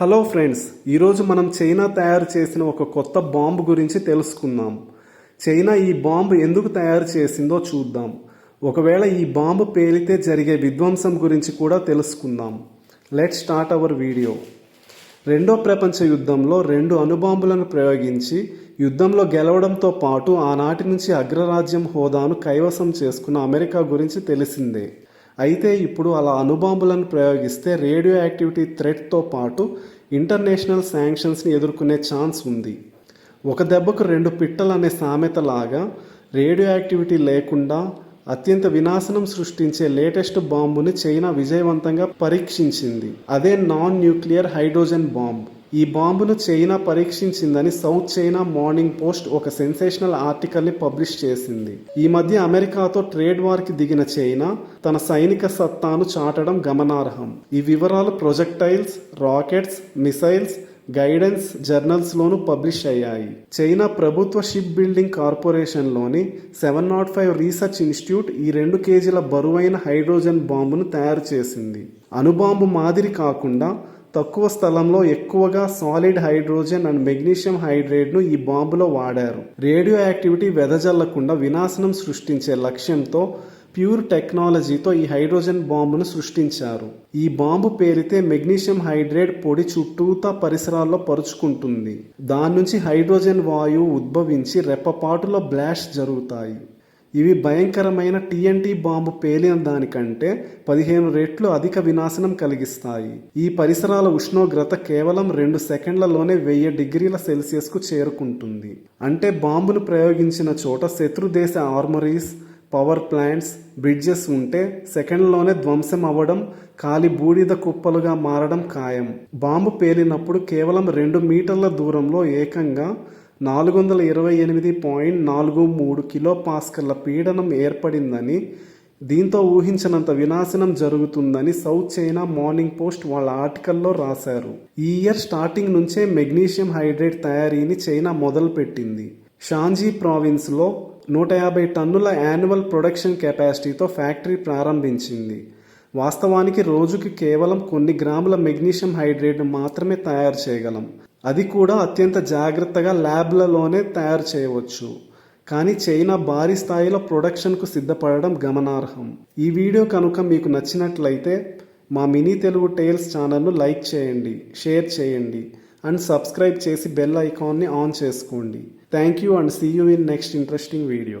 Hello friends ఈరోజు మనం China తయారు చేసిన ఒక కొత్త బాంబు గురించి తెలుసుకుందాం. చైనా ఈ బాంబు ఎందుకు తయారు చేసిందో చూద్దాం. ఒకవేళ ఈ బాంబు పేలితే జరిగే విధ్వంసం గురించి కూడా తెలుసుకుందాం. లెట్ స్టార్ట్ అవర్ వీడియో రెండో ప్రపంచ యుద్ధంలో రెండు అణుబాంబులను ప్రయోగించి యుద్ధంలో గెలవడంతో పాటు ఆనాటి నుంచి అగ్రరాజ్యం హోదాను కైవసం చేసుకున్న అమెరికా గురించి తెలిసిందే. అయితే ఇప్పుడు అలా అణుబాంబులను ప్రయోగిస్తే రేడియో యాక్టివిటీ థ్రెట్తో పాటు ఇంటర్నేషనల్ శాంక్షన్స్ని ఎదుర్కొనే ఛాన్స్ ఉంది. ఒక దెబ్బకు రెండు పిట్టలు అనే సామెతలాగా రేడియో యాక్టివిటీ లేకుండా అత్యంత వినాశనం సృష్టించే లేటెస్ట్ బాంబుని చైనా విజయవంతంగా పరీక్షించింది. అదే నాన్ న్యూక్లియర్ హైడ్రోజన్ బాంబ్. ఈ బాంబును చైనా పరీక్షించిందని సౌత్ చైనా మార్నింగ్ పోస్ట్ ఒక సెన్సేషనల్ ఆర్టికల్ని పబ్లిష్ చేసింది. ఈ మధ్య అమెరికాతో ట్రేడ్ వార్కి దిగిన చైనా తన సైనిక సత్తాను చాటడం గమనార్హం. ఈ వివరాలు ప్రొజెక్టైల్స్ రాకెట్స్ మిసైల్స్ గైడెన్స్ జర్నల్స్లోనూ పబ్లిష్ అయ్యాయి. చైనా ప్రభుత్వ షిప్ బిల్డింగ్ కార్పొరేషన్లోని seven naught five research institute ఈ రెండు కేజీల బరువైన హైడ్రోజన్ బాంబును తయారు చేసింది. అణుబాంబు మాదిరి కాకుండా తక్కువ స్థలంలో ఎక్కువగా సాలిడ్ హైడ్రోజన్ అండ్ మెగ్నీషియం హైడ్రేట్ను ఈ బాంబులో వాడారు. రేడియో యాక్టివిటీ వెదజల్లకుండా వినాశనం సృష్టించే లక్ష్యంతో ప్యూర్ టెక్నాలజీతో ఈ హైడ్రోజన్ బాంబును సృష్టించారు. ఈ బాంబు పేరితే మెగ్నీషియం హైడ్రేట్ పొడి చుట్టూతా పరిసరాల్లో పరుచుకుంటుంది. దాని నుంచి హైడ్రోజన్ వాయువు ఉద్భవించి రెప్పపాటులో బ్లాష్ జరుగుతాయి. ఇవి భయంకరమైన టీఎన్టీ బాంబు పేలిన దానికంటే పదిహేను రెట్లు అధిక వినాశనం కలిగిస్తాయి. ఈ పరిసరాల ఉష్ణోగ్రత కేవలం రెండు సెకండ్లలోనే వెయ్యి డిగ్రీల సెల్సియస్కు చేరుకుంటుంది. అంటే బాంబును ప్రయోగించిన చోట శత్రు దేశ ఆర్మరీస్ పవర్ ప్లాంట్స్ బ్రిడ్జెస్ ఉంటే సెకండ్లోనే ధ్వంసం అవ్వడం కాలి బూడిద కుప్పలుగా మారడం ఖాయం. బాంబు పేలినప్పుడు కేవలం రెండు మీటర్ల దూరంలో ఏకంగా నాలుగు వందల ఇరవై ఎనిమిది పాయింట్ నాలుగు మూడు కిలో పాస్కర్ల పీడనం ఏర్పడిందని దీంతో ఊహించినంత వినాశనం జరుగుతుందని సౌత్ చైనా మార్నింగ్ పోస్ట్ వాళ్ళ ఆర్టికల్లో రాశారు. ఈ ఇయర్ స్టార్టింగ్ నుంచే మెగ్నీషియం హైడ్రేట్ తయారీని చైనా మొదలుపెట్టింది. షాంజీ ప్రావిన్స్లో నూట యాభై టన్నుల యాన్యువల్ ప్రొడక్షన్ కెపాసిటీతో ఫ్యాక్టరీ ప్రారంభించింది. వాస్తవానికి రోజుకి కేవలం కొన్ని గ్రాముల మెగ్నీషియం హైడ్రేట్ను మాత్రమే తయారు చేయగలం. అది కూడా అత్యంత జాగ్రత్తగా ల్యాబ్లలోనే తయారు చేయవచ్చు. కానీ చైనా భారీ స్థాయిలో ప్రొడక్షన్కు సిద్ధపడడం గమనార్హం. ఈ వీడియో కనుక మీకు నచ్చినట్లయితే మా మినీ తెలుగు టైల్స్ ఛానల్ను లైక్ చేయండి షేర్ చేయండి అండ్ సబ్స్క్రైబ్ చేసి బెల్ ఐకాన్ని ఆన్ చేసుకోండి. Thank you and see you in next interesting video.